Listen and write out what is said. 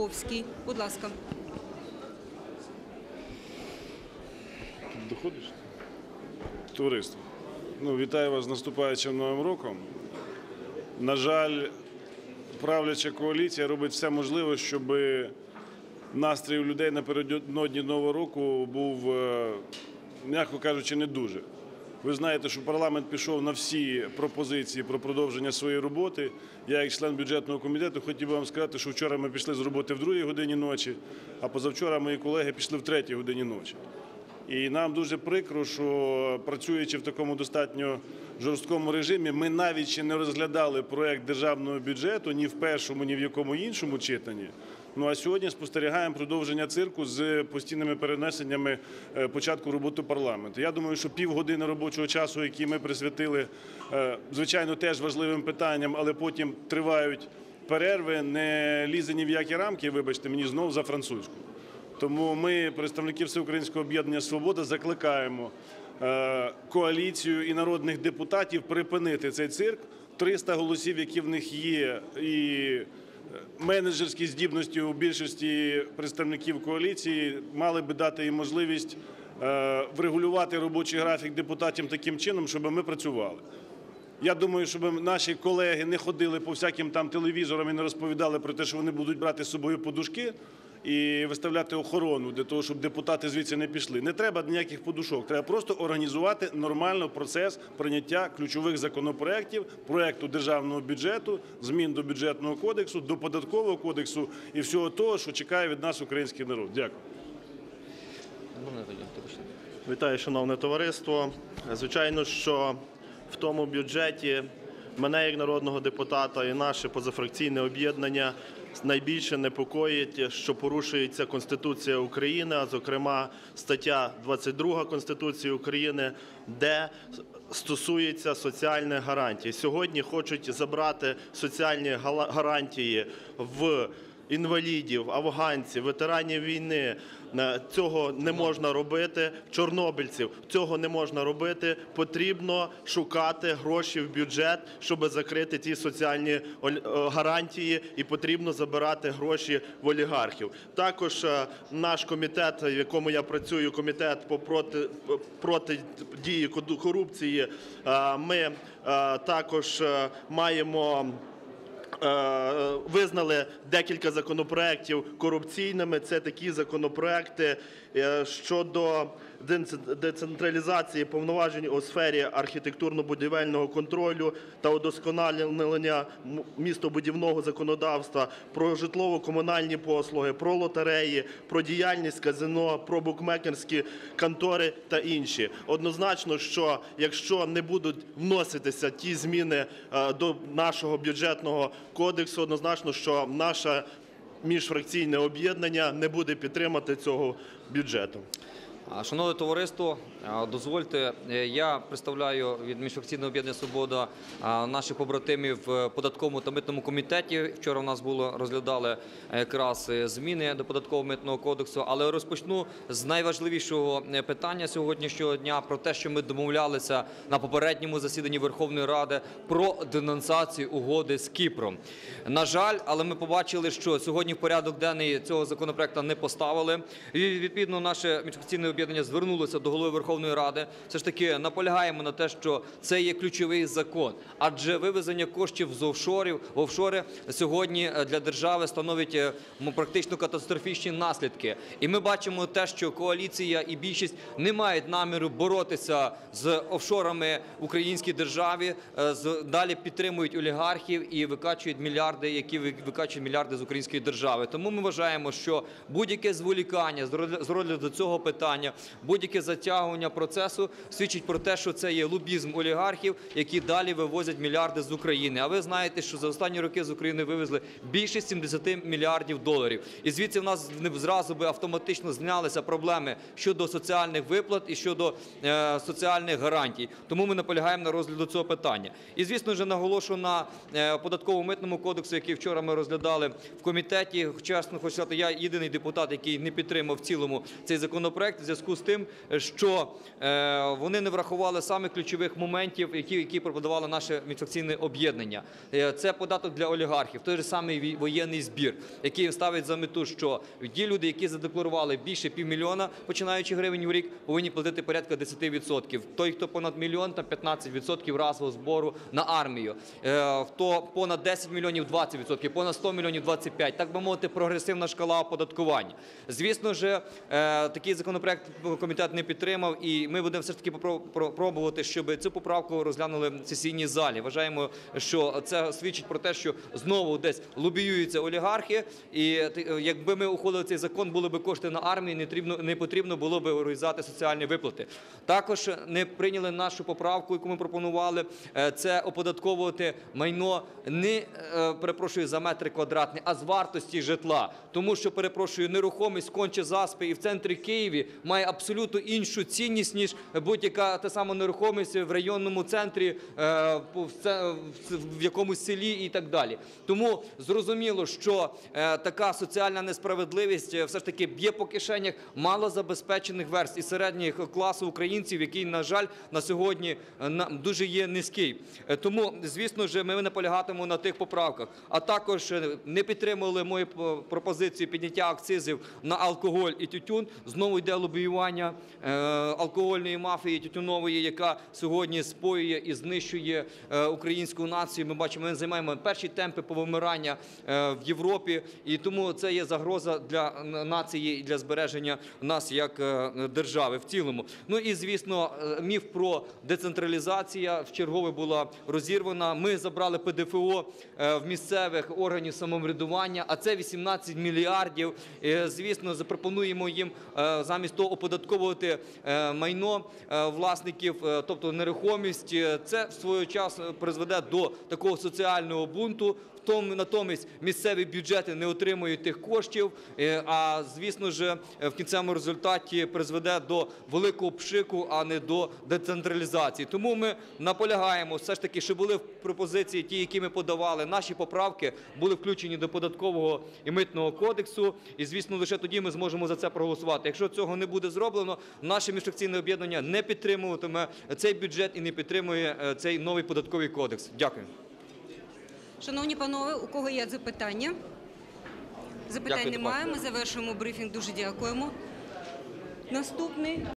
Маховський. Будь ласка. Доходиш? Товариство. Ну, вітаю вас з наступаючим новим роком. На жаль, правляча коаліція робить все можливе, щоб настрій у людей напередодні Нового року був, е, м'яко кажучи, не дуже. Ви знаєте, що парламент пішов на всі пропозиції про продовження своєї роботи. Я, як член бюджетного комітету, хотів би вам сказати, що вчора ми пішли з роботи в другій годині ночі, а позавчора мої колеги пішли в третій годині ночі. І нам дуже прикро, що працюючи в такому достатньо жорсткому режимі, ми навіть ще не розглядали проект державного бюджету ні в першому, ні в якому іншому читанні. Ну а сьогодні спостерігаємо продовження цирку з постійними перенесеннями е, початку роботи парламенту. Я думаю, що півгодини робочого часу, який ми присвятили, е, звичайно, теж важливим питанням, але потім тривають перерви, не лізе ні в які рамки. Вибачте, мені знову за французьку. Тому ми, представники Всеукраїнського об'єднання Свобода, закликаємо е, коаліцію і народних депутатів припинити цей цирк. 300 голосів, які в них є, і е, менеджерські здібності у більшості представників коаліції, мали би дати їм можливість е, врегулювати робочий графік депутатів таким чином, щоб ми працювали. Я думаю, щоб наші колеги не ходили по всяким там телевізорам і не розповідали про те, що вони будуть брати з собою подушки і виставляти охорону для того, щоб депутати звідси не пішли. Не треба ніяких подушок. Треба просто організувати нормально процес прийняття ключових законопроєктів, проекту державного бюджету, змін до бюджетного кодексу, до податкового кодексу і всього того, що чекає від нас український народ. Дякую. Вітаю, шановне товариство. Звичайно, що в тому бюджеті мене як народного депутата і наше позафракційне об'єднання найбільше непокоїть, що порушується Конституція України, а зокрема стаття 22 Конституції України, де стосується соціальних гарантій. Сьогодні хочуть забрати соціальні гарантії в інвалідів, афганців, ветеранів війни. Цього не можна робити. Чорнобильців цього не можна робити. Потрібно шукати гроші в бюджет, щоб закрити ті соціальні е, гарантії, і потрібно забирати гроші в олігархів. Також е, наш комітет, в якому я працюю, комітет по проти протидії корупції. е, Ми також маємо визнали декілька законопроєктів корупційними. Це такі законопроекти е, щодо децентралізації повноважень у сфері архітектурно-будівельного контролю та удосконалення містобудівного законодавства, про житлово-комунальні послуги, про лотереї, про діяльність казино, про букмекерські контори та інші. Однозначно, що якщо не будуть вноситися ті зміни е, до нашого бюджетного кодексу, однозначно, що наше міжфракційне об'єднання не буде підтримати цього бюджету. Шановне товариство, дозвольте, е, я представляю від міжфракційного об'єднання Свобода наших побратимів в податковому та митному комітеті. Вчора в нас було розглядали е, якраз е, зміни до податкового митного кодексу. Але розпочну з найважливішого питання сьогоднішнього дня про те, що ми домовлялися на попередньому засіданні Верховної Ради про денонсацію угоди з Кіпром. На жаль, але ми побачили, що сьогодні в порядок денний цього законопроекту не поставили. І відповідно наше міжфракційне об'єднання звернулося до голови Верховної Ради. Все ж таки наполягаємо на те, що це є ключовий закон, адже вивезення коштів з офшорів офшори сьогодні е, для держави становить е, практично катастрофічні наслідки. І ми бачимо те, що коаліція і більшість не мають наміру боротися з офшорами в українській державі. е, Далі підтримують олігархів і викачують мільярди, які викачують мільярди з української держави. Тому ми вважаємо, що будь-яке зволікання з розгляду цього питання, будь-яке затягування процесу свідчить про те, що це є лобізм олігархів, які далі вивозять мільярди з України. А ви знаєте, що за останні роки з України вивезли більше 70 мільярдів доларів. І звідси в нас зразу би автоматично знялися проблеми щодо соціальних виплат і щодо е, соціальних гарантій. Тому ми наполягаємо на розгляду цього питання. І звісно ж наголошую на е, податково-митному кодексу, який вчора ми розглядали в комітеті. Чесно хочу сказати, я єдиний депутат, який не підтримав в цілому цей законопроект. Зв'язку з тим, що е, вони не врахували саме ключових моментів, які, які пропонувало наше міжфракційне об'єднання. Е, Це податок для олігархів, той же самий воєнний збір, який ставить за мету, що ті люди, які задекларували більше півмільйона, починаючи гривень в рік, повинні платити порядка 10%. Той, хто понад мільйон, там 15% разового збору на армію. Е, Хто понад 10 мільйонів 20%, понад 100 мільйонів 25%. Так би мовити, прогресивна шкала оподаткування. Звісно ж, такий законопроект комітет не підтримав, і ми будемо все ж таки пробувати, щоб цю поправку розглянули в сесійній залі. Вважаємо, що це свідчить про те, що знову десь лобіюються олігархи, і якби ми ухвалили цей закон, були б кошти на армію, не потрібно, не потрібно було б організувати соціальні виплати. Також не прийняли нашу поправку, яку ми пропонували. е, Це оподатковувати майно не е, перепрошую за метри квадратні, а з вартості житла. Тому що перепрошую, нерухомість конче заспи і в центрі Києві має абсолютно іншу цінність ніж будь-яка та сама нерухомість в районному центрі, е, в якомусь селі і так далі. Тому зрозуміло, що е, така соціальна несправедливість е, все ж таки б'є по кишенях малозабезпечених верств і середніх класу українців, який, на жаль, на сьогодні дуже є низький. Тому, звісно ж, ми наполягатимемо на тих поправках. А також не підтримували мою пропозицію підняття акцизів на алкоголь і тютюн. Знову йде лобіювання е, алкогольної мафії тютюнової, яка сьогодні споює і знищує е, українську націю. Ми бачимо, ми займаємо перші темпи повимирання е, в Європі, і тому це є загроза для нації і для збереження нас як держави в цілому. Ну і звісно, міф про децентралізація в чергове була розірвана. Ми забрали ПДФО в місцевих органів самоврядування, а це 18 мільярдів. Звісно, запропонуємо їм замість того оподатковувати е, майно е, власників, е, тобто нерухомість. Це в свою час призведе до такого соціального бунту. Натомість місцеві бюджети не отримують тих коштів, е, а звісно ж е, в кінцевому результаті призведе до великого пшику, а не до децентралізації. Тому ми наполягаємо все ж таки, що були пропозиції, ті, які ми подавали, наші поправки були включені до податкового і митного кодексу. І звісно, лише тоді ми зможемо за це проголосувати. Якщо цього не буде зроблено, наше міжфракційне об'єднання не підтримуватиме цей бюджет і не підтримує е, цей новий податковий кодекс. Дякую. Шановні панове, у кого є запитання? Запитань немає. Ми завершуємо брифінг. Дуже дякуємо. Наступний